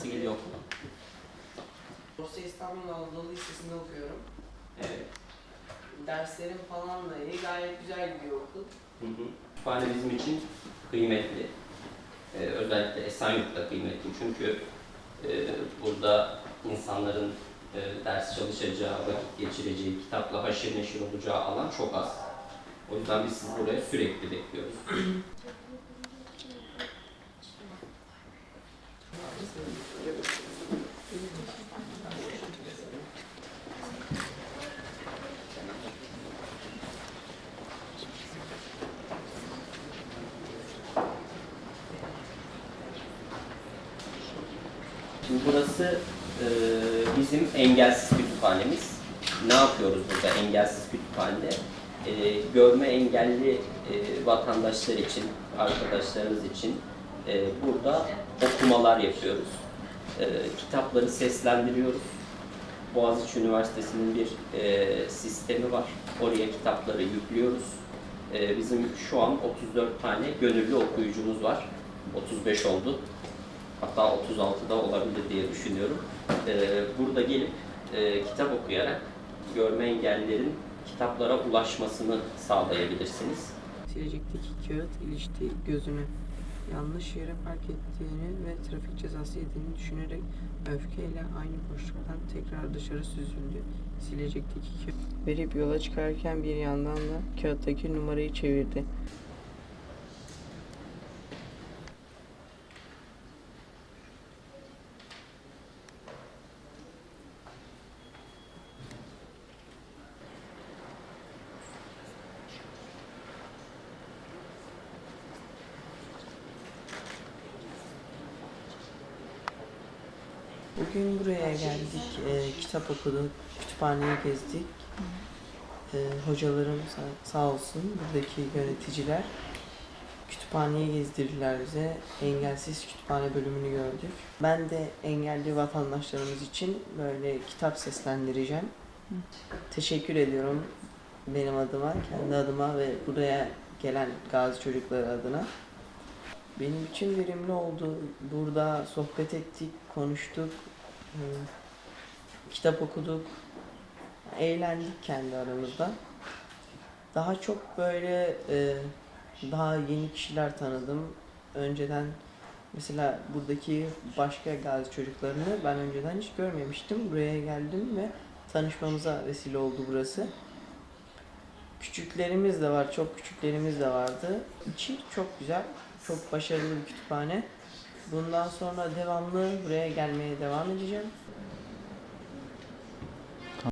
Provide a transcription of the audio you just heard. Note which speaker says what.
Speaker 1: Nasıl geliyor okula?
Speaker 2: Borsa İstanbul Anadolu Lisesi'nde okuyorum.
Speaker 1: Evet.
Speaker 2: Derslerim falan da iyi. Gayet güzel bir okul.
Speaker 1: Hı hı. Kütüphane bizim için kıymetli. Ee, özellikle Esenyurt'ta kıymetli. Çünkü e, burada insanların e, ders çalışacağı, vakit geçireceği, kitapla haşır neşir olacağı alan çok az. O yüzden biz sizi buraya sürekli bekliyoruz. Şimdi burası e, bizim engelsiz kütüphanemiz. Ne yapıyoruz burada engelsiz kütüphanede? E, görme engelli e, vatandaşlar için, arkadaşlarımız için e, burada okumalar yapıyoruz. E, kitapları seslendiriyoruz. Boğaziçi Üniversitesi'nin bir e, sistemi var. Oraya kitapları yüklüyoruz. E, bizim şu an 34 tane gönüllü okuyucumuz var. 35 oldu. Hatta 36'da olabilir diye düşünüyorum. Ee, burada gelip e, kitap okuyarak görme engellilerin kitaplara ulaşmasını sağlayabilirsiniz.
Speaker 2: Silecekteki kağıt ilişti gözünü. Yanlış yere park ettiğini ve trafik cezası yediğini düşünerek öfkeyle aynı boşluktan tekrar dışarı süzüldü. Silecekteki kağıt verip yola çıkarken bir yandan da kağıttaki numarayı çevirdi. Bugün buraya geldik, e, kitap okuduk, kütüphaneyi gezdik. E, hocalarım sağ, sağ olsun, buradaki yöneticiler kütüphaneyi gezdirdiler bize. Engelsiz kütüphane bölümünü gördük. Ben de engelli vatandaşlarımız için böyle kitap seslendireceğim. Teşekkür ediyorum benim adıma, kendi adıma ve buraya gelen gazi çocuklar adına. Benim için verimli oldu. Burada sohbet ettik, konuştuk, e, kitap okuduk, eğlendik kendi aramızda. Daha çok böyle e, daha yeni kişiler tanıdım. Önceden mesela buradaki başka gazi çocuklarını ben önceden hiç görmemiştim. Buraya geldim ve tanışmamıza vesile oldu burası. Küçüklerimiz de var, çok küçüklerimiz de vardı. İçi çok güzel, çok başarılı bir kütüphane. Bundan sonra devamlı buraya gelmeye devam edeceğim.